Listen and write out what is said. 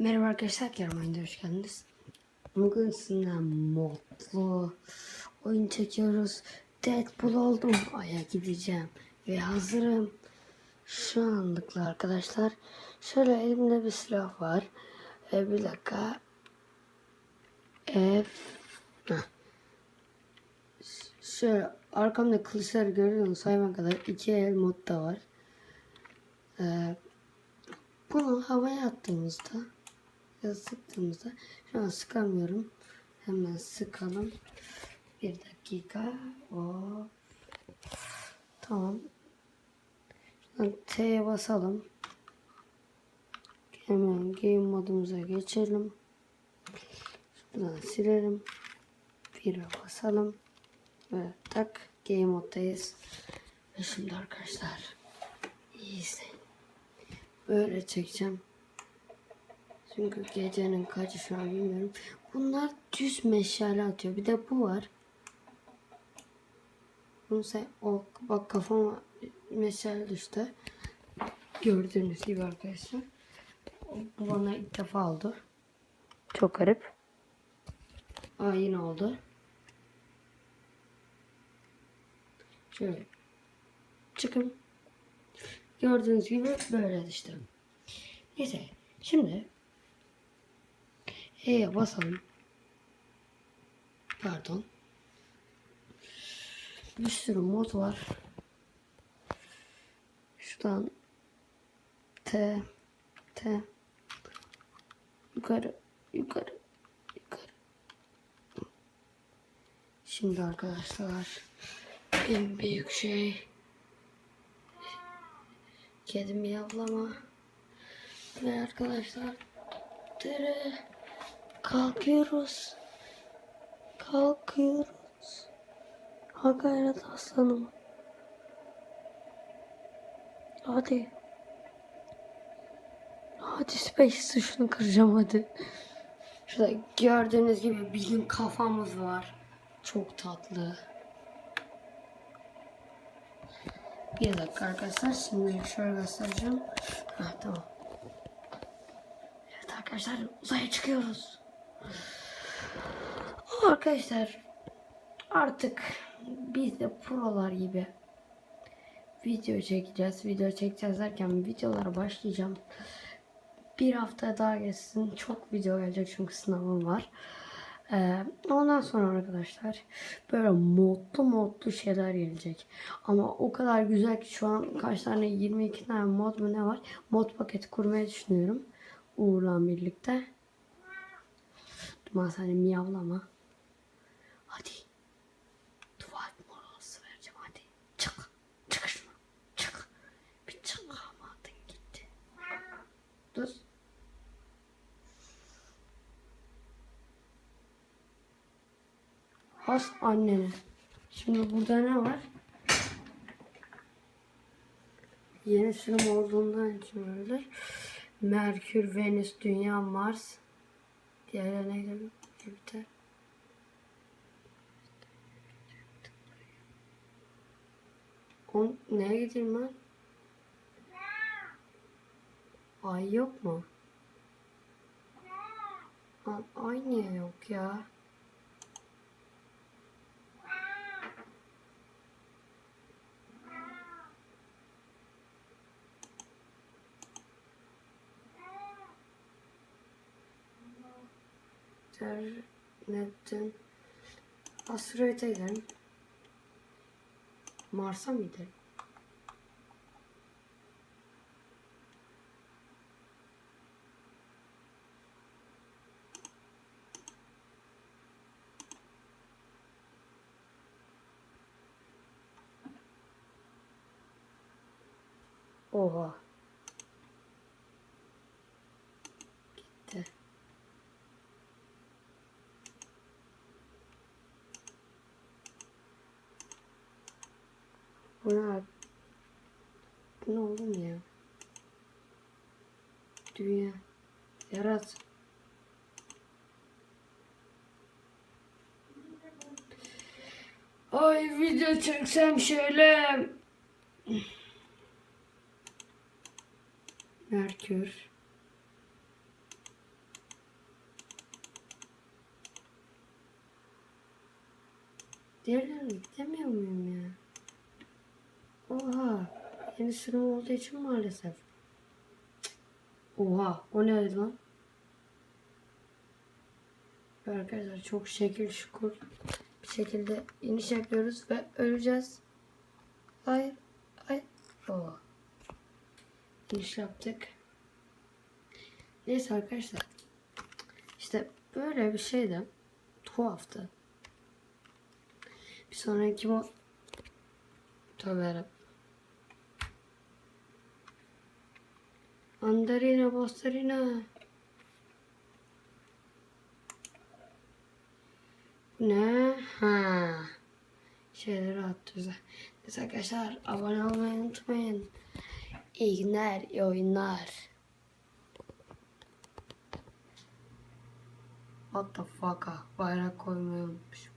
Merhaba arkadaşlar, Kerem'e hoş geldiniz. Bugün sizinle modlu oyun çekiyoruz. Deadpool oldum, Ay'a gideceğim ve hazırım. Şu anlıkla arkadaşlar. Şöyle elimde bir silah var. E, bir dakika. F. Heh. Şöyle arkamda kılıçlar görüyorsunuz hayvan kadar. iki el modda var. Ee, bunu havaya attığımızda sıktığımızda şu an sıkamıyorum. Hemen sıkalım. Bir dakika. O. Tamam. Şuradan T'ye basalım. Hemen game modumuza geçelim. Şuradan silelim. Bir basalım. Ve tak game moddayız. Ve şimdi arkadaşlar iyi izleyin. Böyle çekeceğim. Çünkü gecenin kaçı şu an bilmiyorum. Bunlar düz meşale atıyor. Bir de bu var. Bunu sen o bak kafama meşale düştü. Gördüğünüz gibi arkadaşlar. Bu bana ilk defa oldu. Çok garip. Aa yine oldu. Şöyle. Çıkın. Gördüğünüz gibi böyle işte. Neyse. Şimdi E'ye basalım. Pardon. Bir sürü mod var. Şuradan T T yukarı yukarı yukarı. Şimdi arkadaşlar en büyük şey kedi miyavlama ve arkadaşlar tere kalkıyoruz. Kalkıyoruz. Ha gayret aslanım. Hadi. Hadi space şunu kıracağım hadi. Şurada gördüğünüz gibi bizim kafamız var. Çok tatlı. Bir dakika arkadaşlar şimdi şöyle göstereceğim. Ha tamam. Evet arkadaşlar uzaya çıkıyoruz. Arkadaşlar artık biz de prolar gibi video çekeceğiz. Video çekeceğiz derken videolara başlayacağım. Bir hafta daha geçsin. Çok video gelecek çünkü sınavım var. Ee, ondan sonra arkadaşlar böyle modlu modlu şeyler gelecek. Ama o kadar güzel ki şu an kaç tane 22 tane mod mu ne var? Mod paketi kurmayı düşünüyorum. Uğur'la birlikte. Duman sen miyavlama. Dur. Has annene. Şimdi burada ne var? Yeni sürüm olduğundan için öyledir. Merkür, Venüs, Dünya, Mars. Diğerleri neydi? Jüpiter. On, neye gideyim ben? Ay yok mu? Ay niye yok ya? Neptün. Asteroide gidelim. Mars'a mı gidelim? Oha. Gitti. Bu ne? Bu ne oğlum ya? Dünya. Yarat. Ay video çeksem şöyle. Merkür. Diğerlerine gidemiyor muyum ya? Oha. Yeni sınav olduğu için maalesef. Oha. O neydi lan? Arkadaşlar çok şekil şukur bir şekilde iniş yapıyoruz ve öleceğiz. Hayır. Hayır. Oha. İniş yaptık. Neyse arkadaşlar. İşte böyle bir şey de tuhaftı. Bir sonraki bu Tövbe yarabbim. Mandarina, bostarina. Ne? Ha. Şeyleri attı. Neyse arkadaşlar abone olmayı unutmayın. İyi günler, iyi oyunlar. What the fuck? ah? Bayrak koymayı unutmuşum.